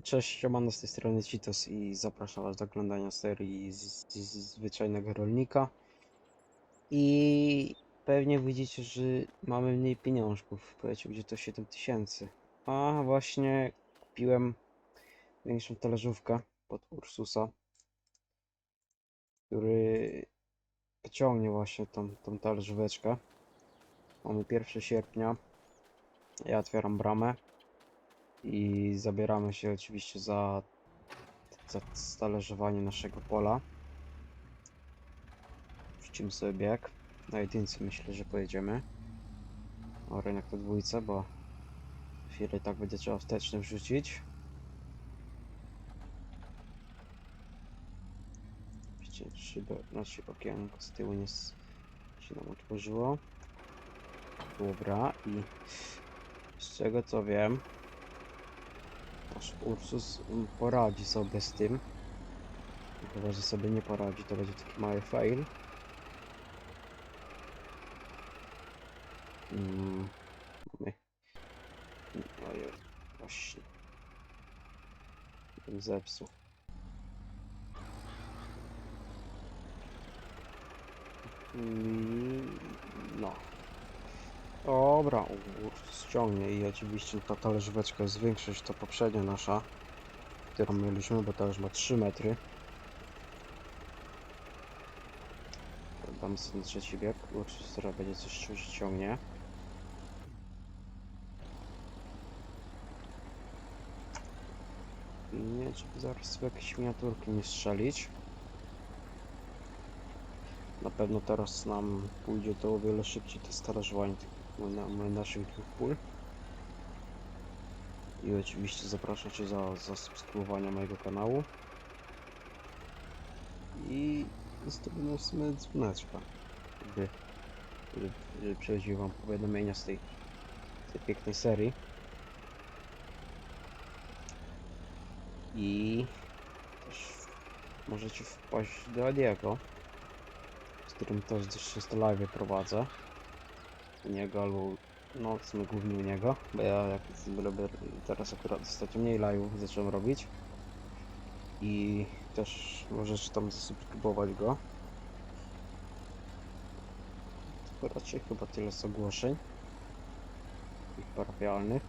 Cześć, siemano z tej strony Citos i zapraszam was do oglądania serii z, z, zwyczajnego rolnika. I pewnie widzicie, że mamy mniej pieniążków. Powiecie, gdzie to 7 tysięcy. A właśnie kupiłem większą talerzówkę pod Ursusa, który pociągnie właśnie tą, tą talerzóweczkę. Mamy 1 sierpnia. Ja otwieram bramę i zabieramy się oczywiście za, za naszego pola. Wrzucimy sobie bieg. Na jedynce myślę, że pojedziemy. O rynek to dwójce, bo chwilę tak będzie trzeba wsteczny wrzucić. Widzicie, szybę, znaczy okienko z tyłu nie się nam otworzyło. Dobra i z czego co wiem, Nasz Ursus mm, poradzi sobie z tym. Chyba, że sobie nie poradzi, to będzie taki mały fail. Mm, mamy. Ojej, właśnie. Bym zepsuł. I no. Dobra, Ursus ściągnie i oczywiście ta talerzóweczka jest większa niż ta poprzednia nasza, którą mieliśmy, bo ta już ma 3 metry. Dam na trzeci bieg, teraz będzie coś. I nie wiem, żeby zaraz sobie jakieś miniaturki nie strzelić. Na pewno teraz nam pójdzie to o wiele szybciej to starażowanie tych młyna- naszych dwóch pól. I oczywiście zapraszam Cię za, subskrybowanie mojego kanału. I zostawimy w sumie dzwoneczka, żeby przychodziły Wam powiadomienia z tej, z tej pięknej serii. I też możecie wpaść do Adiego z którym też dość często live prowadzę. U niego albo no sumie głównie u niego, bo ja jak robię teraz akurat ostatnio mniej live zacząłem robić. I też możecie tam zasubskrybować go. To raczej chyba tyle z ogłoszeń ich parafialnych.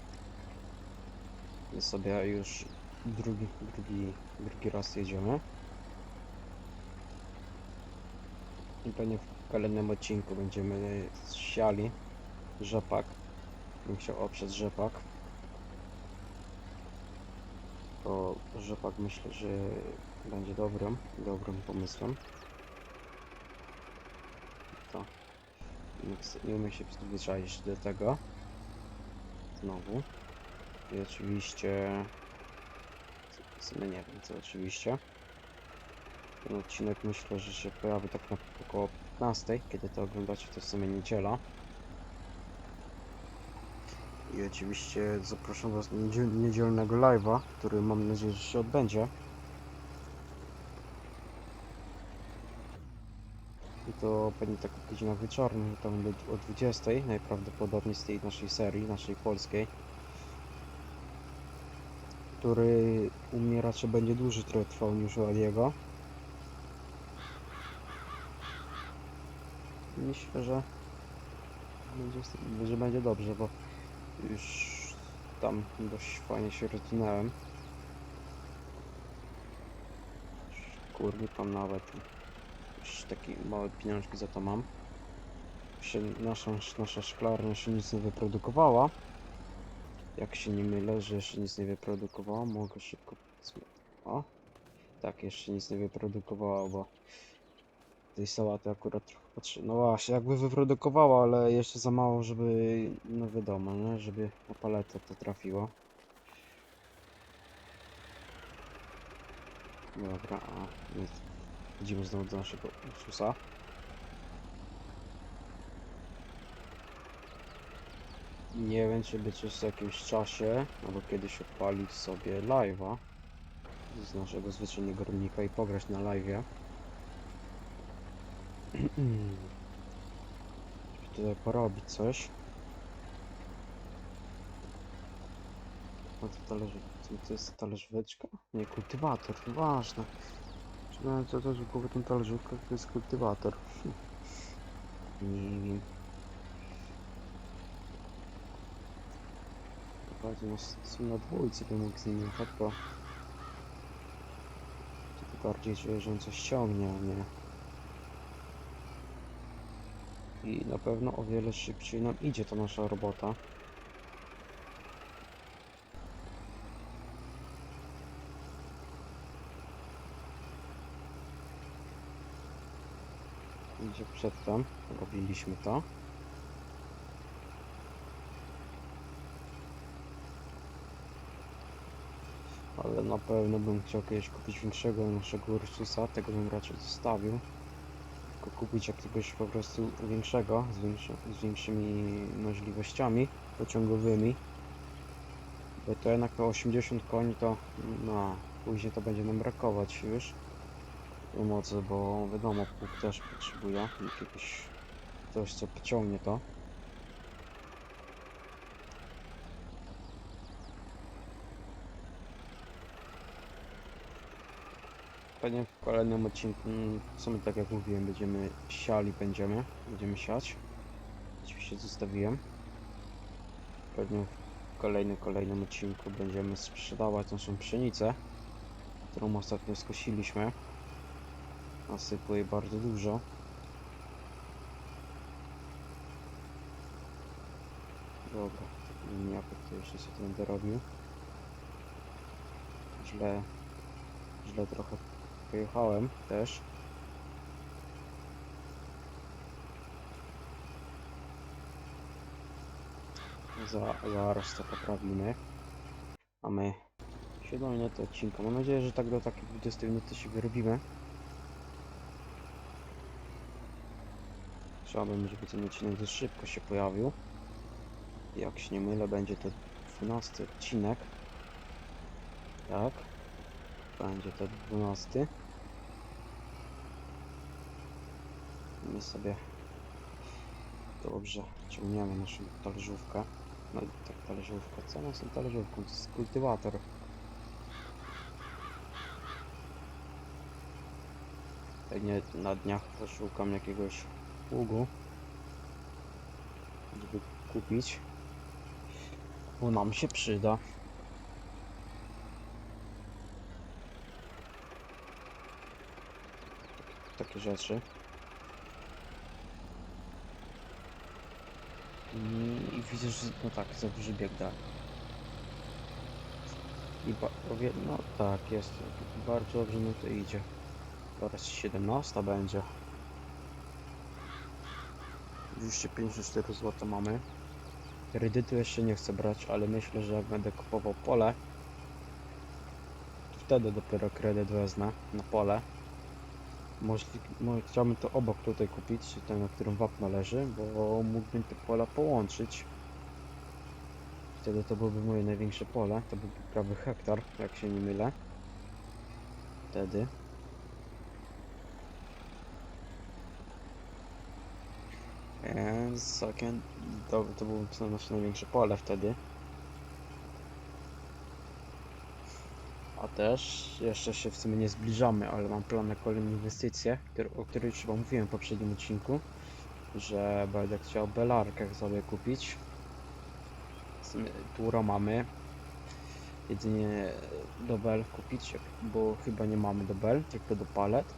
My sobie już drugi, drugi, drugi raz jedziemy. I pewnie w kolejnym odcinku będziemy siali rzepak. Bym chciał oprzeć rzepak. Bo rzepak myślę, że będzie dobrym, dobrym pomysłem. To nie, umiem się przyzwyczaić do tego. Znowu. I oczywiście sumie nie wiem co oczywiście. Ten odcinek myślę, że się pojawi tak na około 15, kiedy to oglądacie, to w sumie niedziela. I oczywiście zapraszam Was niedziel- niedzielnego live'a, który mam nadzieję, że się odbędzie. I to pewnie tak o godzinach wieczornych, tam do- o 20, najprawdopodobniej z tej naszej serii, naszej polskiej. Który u mnie raczej będzie dłużej trochę trwał niż u Aliego. Myślę, że będzie, że będzie dobrze, bo już tam dość fajnie się rozwinąłem. Tam nawet. Już takie małe pieniążki za to mam. Jeszcze nasza, nasza szklarnia jeszcze nic nie wyprodukowała. Jak się nie mylę, że jeszcze nic nie wyprodukowała, mogę szybko... O! Tak, jeszcze nic nie wyprodukowała, bo tej sałaty akurat trochę potrzeba. No właśnie, jakby wyprodukowała, ale jeszcze za mało, żeby, no wiadomo, nie? Żeby na paletę to trafiło. Dobra, a więc idziemy znowu do naszego Ursusa. Nie wiem, czy być w jakimś czasie, albo kiedyś odpalić sobie live'a z naszego zwyczajnego rolnika i pograć na live'ie. Tutaj porobić coś. No to talerz... Co to jest talerzóweczka? Nie, kultywator, to ważne. Czytałem co to, że głowy ten talerzówka to jest kultywator. Nie wiem. Bardziej no, są na dwójce, to z nimi jechać, bo... To bardziej że on coś ciągnie, a nie... I na pewno o wiele szybciej nam idzie ta nasza robota. Gdzie przedtem robiliśmy to. Ale na pewno bym chciał kiedyś kupić większego naszego Ursusa, tego bym raczej zostawił. Kupić jakiegoś po prostu większego, z, większy, z większymi możliwościami pociągowymi. Bo to jednak to 80 koni to, no, później to będzie nam brakować już mocy, bo wiadomo, pług też potrzebuje jakiegoś coś, co pociągnie to. Pewnie w kolejnym odcinku, w sumie tak jak mówiłem, będziemy siali, będziemy, będziemy siać. Oczywiście zostawiłem. Pewnie w kolejnym, kolejnym odcinku będziemy sprzedawać naszą pszenicę, którą ostatnio skosiliśmy. Nasypuję jej bardzo dużo. Dobra, liniapek to jeszcze sobie będę robił. Źle, źle trochę pojechałem też. Za, zaraz to poprawimy. Mamy 7 minut odcinka. Mam nadzieję, że tak do takiej 20 minuty się wyrobimy. Chciałbym, żeby ten odcinek dość szybko się pojawił. Jak się nie mylę, będzie to 12 odcinek. Tak. Będzie to 12. My sobie dobrze ciągniemy naszą talerzówkę. No tak talerzówka. Co ona tą talerzówką? To jest kultywator. Pewnie na dniach poszukam jakiegoś pługu, żeby kupić, bo nam się przyda. Takie rzeczy. I, i widzę, że no tak, za duży bieg dalej. I powie, no tak, jest. Bardzo dobrze nam to idzie. Teraz 17 będzie. 254 zł mamy. Kredytu jeszcze nie chcę brać, ale myślę, że jak będę kupował pole, wtedy dopiero kredyt wezmę na pole. Chciałbym to obok tutaj kupić, ten na którym wapno leży, bo mógłbym te pola połączyć. Wtedy to byłoby moje największe pole, to byłby prawie hektar, jak się nie mylę. Wtedy. Więc takie, to, to było to nasze największe pole wtedy. A też jeszcze się w sumie nie zbliżamy, ale mam plan na kolejne inwestycje, o której chyba mówiłem w poprzednim odcinku, że będę chciał belarkę sobie kupić. W sumie Turo mamy. Jedynie do bel kupić, bo chyba nie mamy do bel, tylko do palet.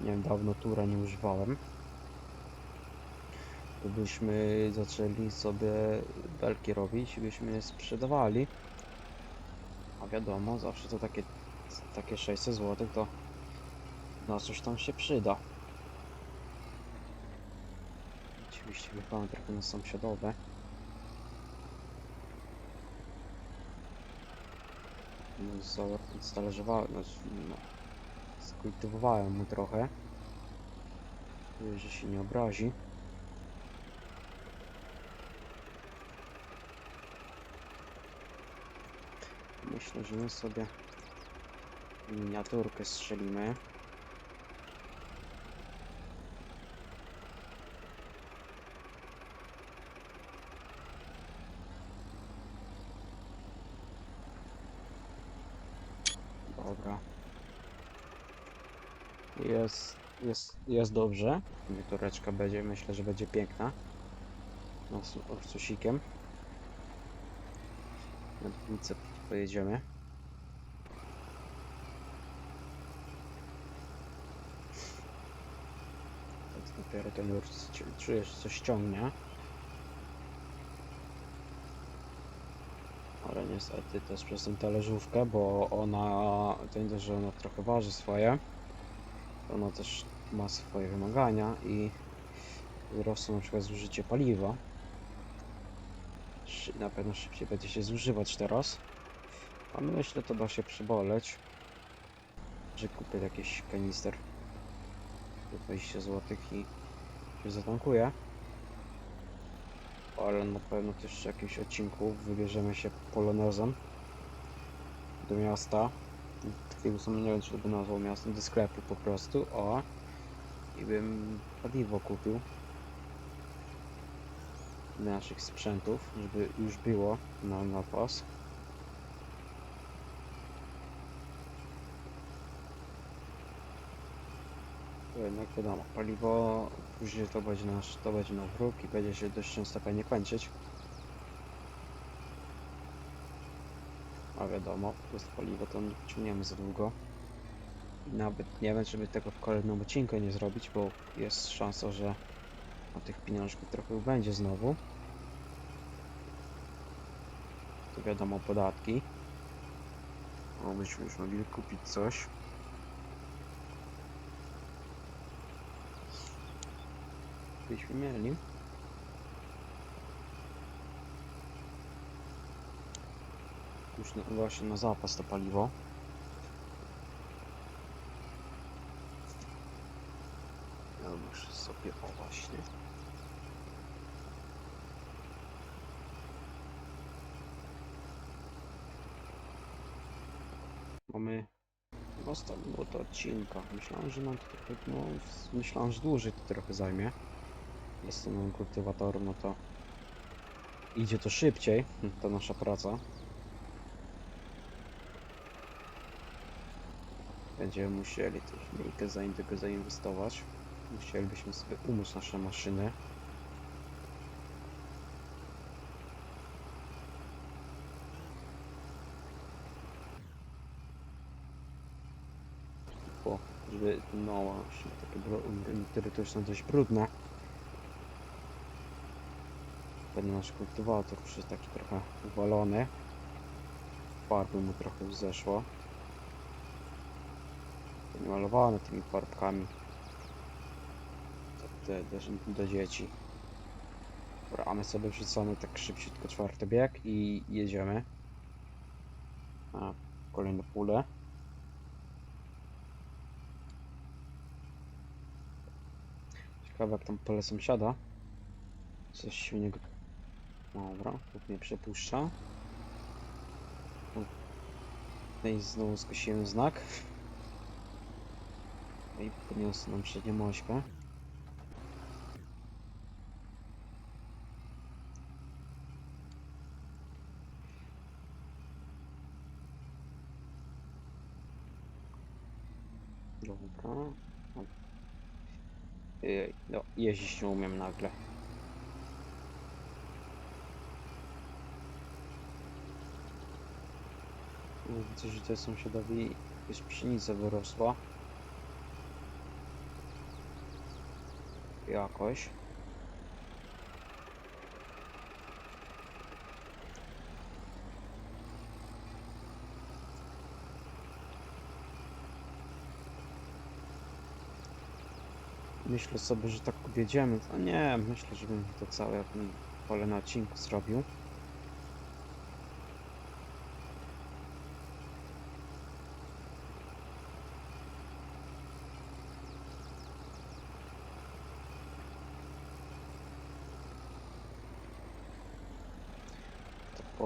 Nie wiem, dawno Tura nie używałem to byśmy zaczęli sobie belki robić byśmy je sprzedawali. A wiadomo, zawsze to takie, takie 600 zł to na coś tam się przyda. Oczywiście wypałem trochę na sąsiadowe. Za- Stależowałem, znaczy, no, skultywowałem mu trochę. Że się nie obrazi. Myślę, że my sobie miniaturkę strzelimy. Dobra. Jest, jest, jest dobrze. Miniatureczka będzie, myślę, że będzie piękna. No, z orcusikiem. Wędnice pojedziemy. Tak dopiero ten ci- czujesz, coś ciągnie. Ale niestety też przez tą talerzówkę, bo ona, to nie że ona trochę waży swoje, ona też ma swoje wymagania i wzrosło na przykład zużycie paliwa. Na pewno szybciej będzie się zużywać teraz. A myślę, to da się przyboleć, że kupię jakiś kanister za 20 zł i się zatankuje. Ale na pewno też w jakimś odcinku wybierzemy się polonezem do miasta. Takiego sobie nie wiem, czy to by nazwał miastem, do sklepu po prostu, o. I bym paliwo kupił naszych sprzętów, żeby już było na napas. To jednak wiadomo, paliwo później to będzie nasz, to będzie na wróg i będzie się dość często pewnie kończyć. A wiadomo, bez paliwa to nie ciągniemy za długo. Nawet nie wiem, żeby tego w kolejnym odcinku nie zrobić, bo jest szansa, że na tych pieniążków trochę będzie znowu. To wiadomo, podatki. O, byśmy już mogli kupić coś. Byśmy mieli. Już na, właśnie na zapas to paliwo. Ja muszę sobie, o właśnie. Mamy ostatniego to odcinka. Myślałem, że nam to trochę, no, myślałem, że dłużej to trochę zajmie. Jest to nowym kultywatorem, no to idzie to szybciej, ta nasza praca. Będziemy musieli też za tego zainwestować. Musielibyśmy sobie umóc nasze maszyny. Bo, żeby, no właśnie, takie są dość brudne. Ten nasz kultywator już jest taki trochę uwalony. Farby mu trochę zeszło. Malowane tymi farbkami. Tak te, do, dzieci. Dobra, a my sobie wrzucamy tak szybciutko czwarty bieg i jedziemy. Na kolejne pole. Ciekawe jak tam pole sąsiada. Coś się u niego... Dobra, tu mnie przepuszcza. Tutaj znowu skosiłem znak. No I podniosę nam przednią ośkę. Dobra. No, jeździć nie umiem nagle. Widzę, że tutaj sąsiadowi jakaś pszenica wyrosła. Jakoś. Myślę sobie, że tak objedziemy. A nie, myślę, że bym to całe pole na odcinku zrobił.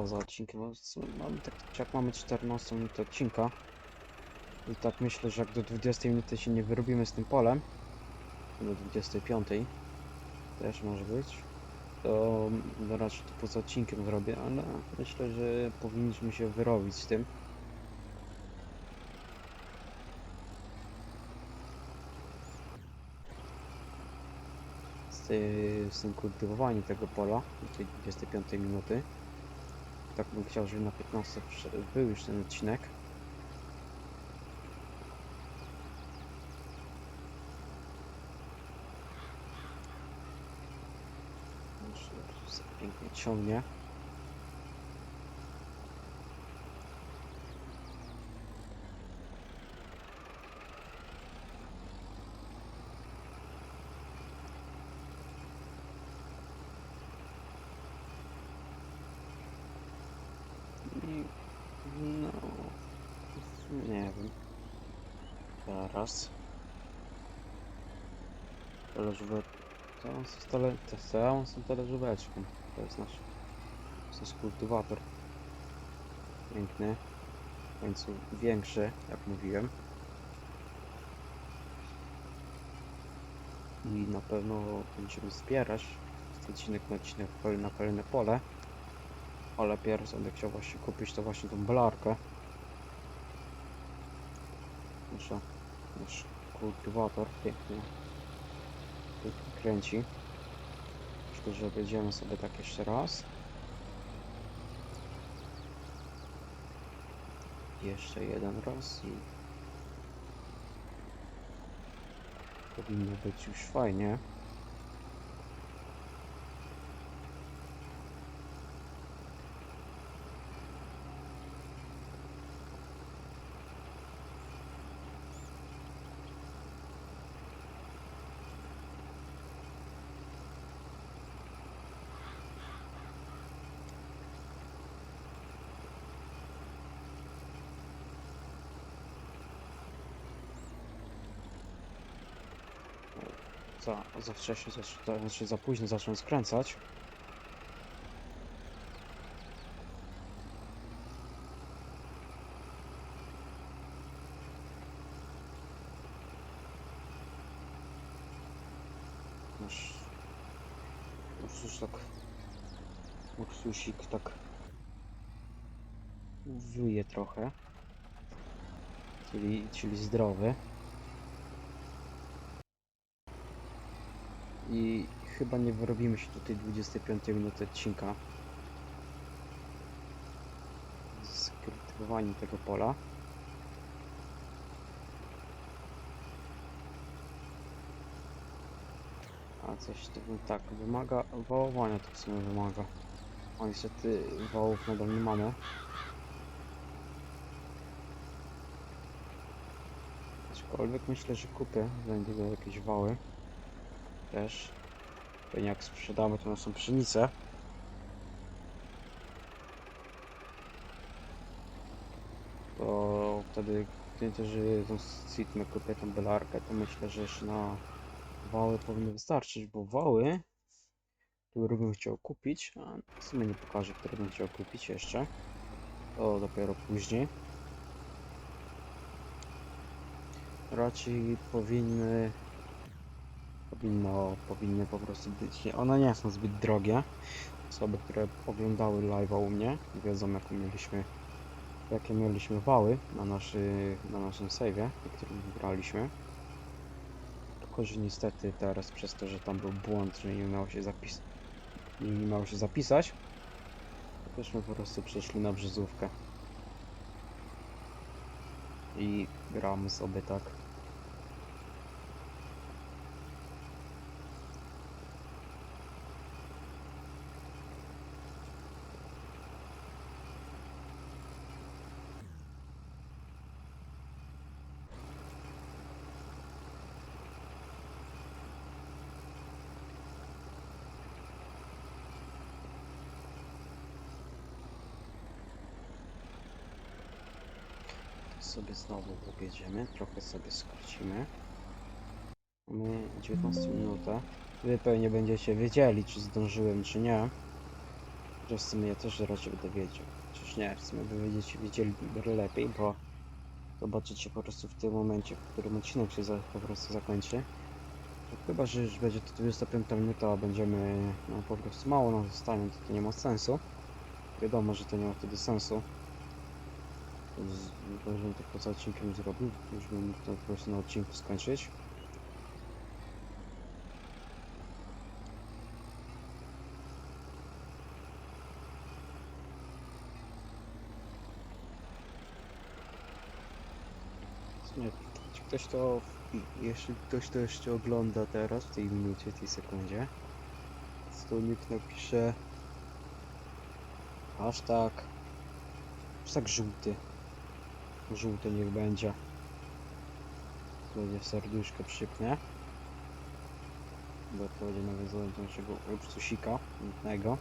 za odcinki? Bo mamy tak, jak mamy 14 minut odcinka i tak myślę, że jak do 20 minuty się nie wyrobimy z tym polem do 25 też może być to no raczej to poza odcinkiem zrobię, ale myślę, że powinniśmy się wyrobić z tym z tym kultywowaniem tego pola do tej 25 minuty tak bym chciał, żeby na 15 prze- był już ten odcinek. Pięknie ciągnie. I no nie wiem. Teraz. Talerzówę. To on z tale, to jest nasz, to jest kultywator. Piękny. W końcu większy, jak mówiłem. I na pewno będziemy zbierać odcinek na odcinek pol- na kolejne pole. Ale pierwszy będę chciał właśnie kupić to właśnie tą blarkę. Nasza, nasz kultywator pięknie, kręci. Myślę, że będziemy sobie tak jeszcze raz. Jeszcze jeden raz i powinno być już fajnie. Za, za wcześnie, za, znaczy za późno zacząłem skręcać. Nasz Ursus tak Ursusik tak wyje trochę. Czyli, czyli zdrowy. I chyba nie wyrobimy się tutaj 25 minuty odcinka. Z kultywowaniem tego pola. A coś to tak, wymaga wołowania to w sumie wymaga. A niestety wołów nadal nie mamy. Aczkolwiek myślę, że kupię niedługo jakieś woły też. Pewnie jak sprzedamy tą naszą pszenicę. To wtedy że tą sitmę kupię tą belarkę, to myślę, że jeszcze na wały powinny wystarczyć, bo wały, które bym chciał kupić, a w sumie nie pokażę, które bym chciał kupić jeszcze. To dopiero później. Raczej powinny powinno, powinny po prostu być. One nie są zbyt drogie. Osoby, które oglądały live'a u mnie, wiedzą jaką mieliśmy, jakie mieliśmy wały na, naszy, na naszym save'ie, na którym graliśmy. Tylko, że niestety teraz przez to, że tam był błąd, że nie miało się zapis nie miało się zapisać, to teżśmy po prostu przeszli na brzezówkę. I gramy sobie tak. Sobie znowu objedziemy, trochę sobie skrócimy. Mamy 19 minutę. Wy pewnie będziecie wiedzieli, czy zdążyłem, czy nie. Że w sumie ja też raczej będę wiedział. Czyż nie, w sumie wy będziecie wiedzieli lepiej, bo zobaczycie po prostu w tym momencie, w którym odcinek się za, po prostu zakończy. Chyba, że już będzie to 25 minuta, a będziemy no, po prostu mało nam zostanie, to, to nie ma sensu. Wiadomo, że to nie ma wtedy sensu. Więc bym to poza odcinkiem zrobił, już mógł to po prostu na odcinku skończyć. Nie, ktoś to, jeśli ktoś to jeszcze ogląda teraz, w tej minucie, w tej sekundzie, to nikt napisze hashtag, hashtag żółty. Żółty niech będzie. Będzie serduszko przypnie. Bo to będzie nawiązane do naszego obcusika pięknego.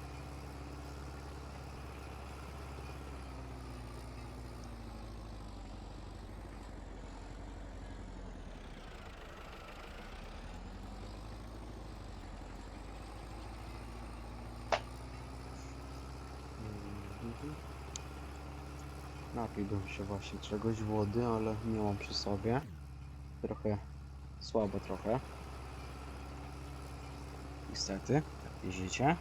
Mhm. Napiłbym się właśnie czegoś wody, ale nie mam przy sobie. Trochę słabo trochę. Niestety, tak widzicie.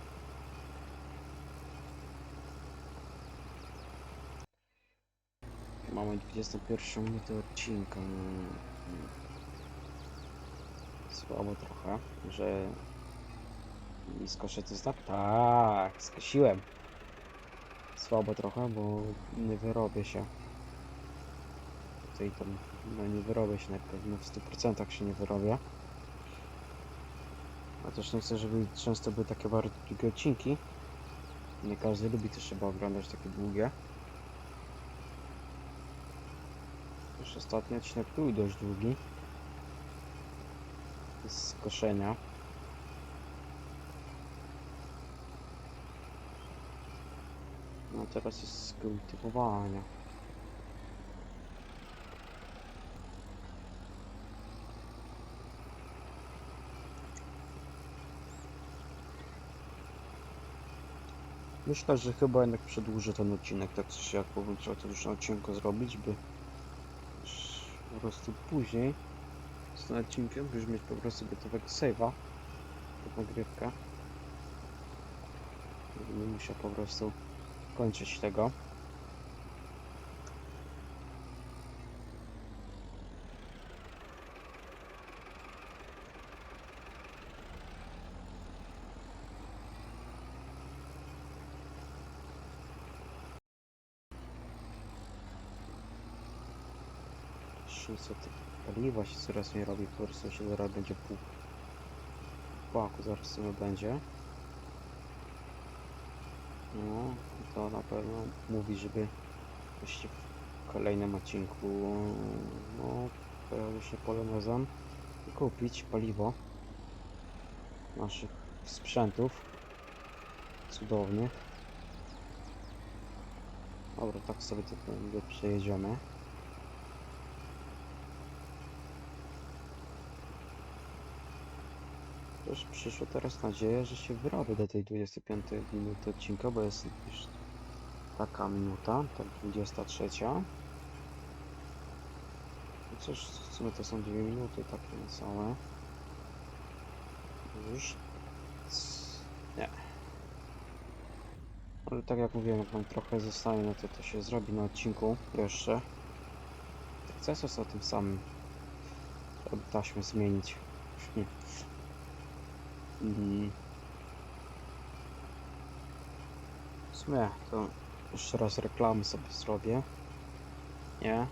Mamy 21 minutę odcinka. Mm, mm. Słabo trochę, że nie skoszę to znak? Tak, skosiłem. Słabo trochę, bo nie wyrobię się. Tutaj tam, no nie wyrobię się na pewno w 100% się nie wyrobię. A też nie chcę, żeby często były takie bardzo długie odcinki. Nie każdy lubi też chyba oglądać takie długie. Już ostatni odcinek był dość długi. Z koszenia. No teraz jest z. Myślę, że chyba jednak przedłużę ten odcinek, tak czy jak powiem, trzeba to już na odcinku zrobić, by po prostu później z tym odcinkiem już mieć po prostu gotowego save'a pod nagrywkę. Nie musiał po prostu kończyć tego. Szybko paliwa się coraz nie robi, po prostu się zaraz będzie pół płaku, zaraz sobie będzie. No, to na pewno mówi, żeby w kolejnym odcinku no, pojawił się polonezem i kupić paliwo naszych sprzętów cudownych. Dobra, tak sobie tylko przejedziemy. Też przyszło teraz nadzieja, że się wyrobię do tej 25 minuty odcinka, bo jest już taka minuta, tak 23. No Cóż, w sumie to są 2 minuty takie niecałe. Już. Nie. Ale tak jak mówiłem, jak nam trochę zostanie, no to to się zrobi na odcinku jeszcze. Tak cały czas o tym samym. Trzeba by taśmę zmienić. I w sumie to jeszcze raz reklamy sobie zrobię. Nie?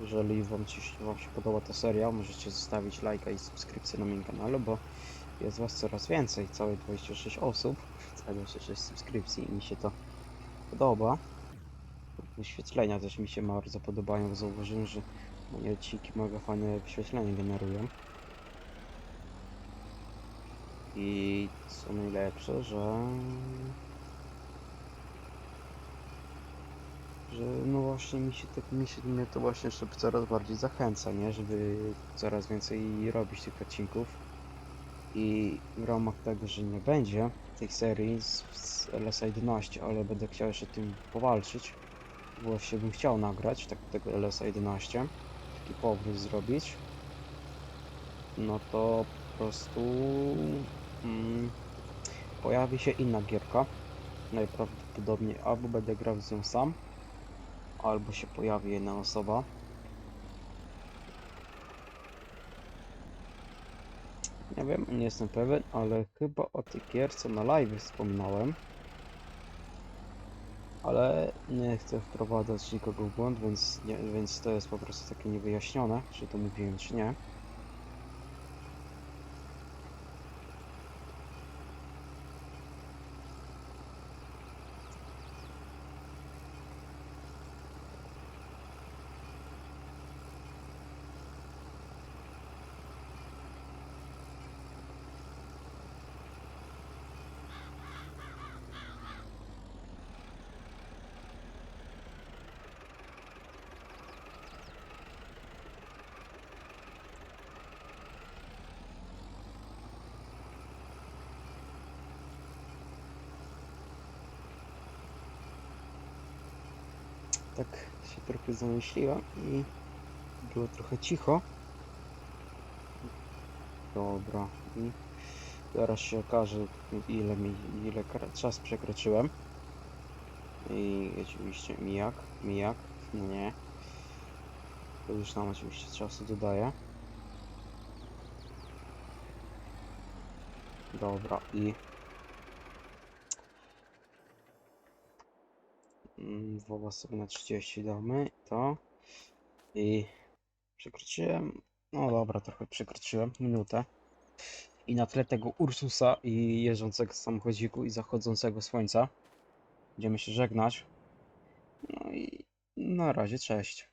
Jeżeli wam, ci, wam się podoba ta seria, możecie zostawić lajka i subskrypcję na moim kanale, bo jest was coraz więcej, całe 26 osób, całe 26 subskrypcji i mi się to podoba. Wyświetlenia też mi się bardzo podobają, zauważyłem, że moje odcinki mega fajne wyświetlenia generują. I co najlepsze, że że no właśnie mi się tak mi się mnie to właśnie jeszcze coraz bardziej zachęca, nie? Żeby coraz więcej robić tych odcinków. I w ramach tego, że nie będzie tej serii z, z LSA 11, ale będę chciał jeszcze tym powalczyć. Właśnie bym chciał nagrać tak, tego LSA 11, taki powrót zrobić. No to po prostu mm, pojawi się inna gierka. Najprawdopodobniej albo będę grał z nią sam, albo się pojawi jedna osoba. Nie wiem, nie jestem pewien, ale chyba o tej gierce na live wspominałem. ale nie chcę wprowadzać nikogo w błąd, więc, nie, więc to jest po prostu takie niewyjaśnione, czy to mówiłem, czy nie. Tak się trochę zamyśliłem i było trochę cicho. Dobra. I zaraz się okaże ile mi, ile czas przekroczyłem. I oczywiście mijak, mijak, nie. To już nam oczywiście czasu dodaje. Dobra i Woła sobie na 30 damy, to i przekroczyłem, no dobra, trochę przekroczyłem, minutę i na tle tego Ursusa i jeżdżącego samochodziku i zachodzącego słońca będziemy się żegnać, no i na razie, cześć.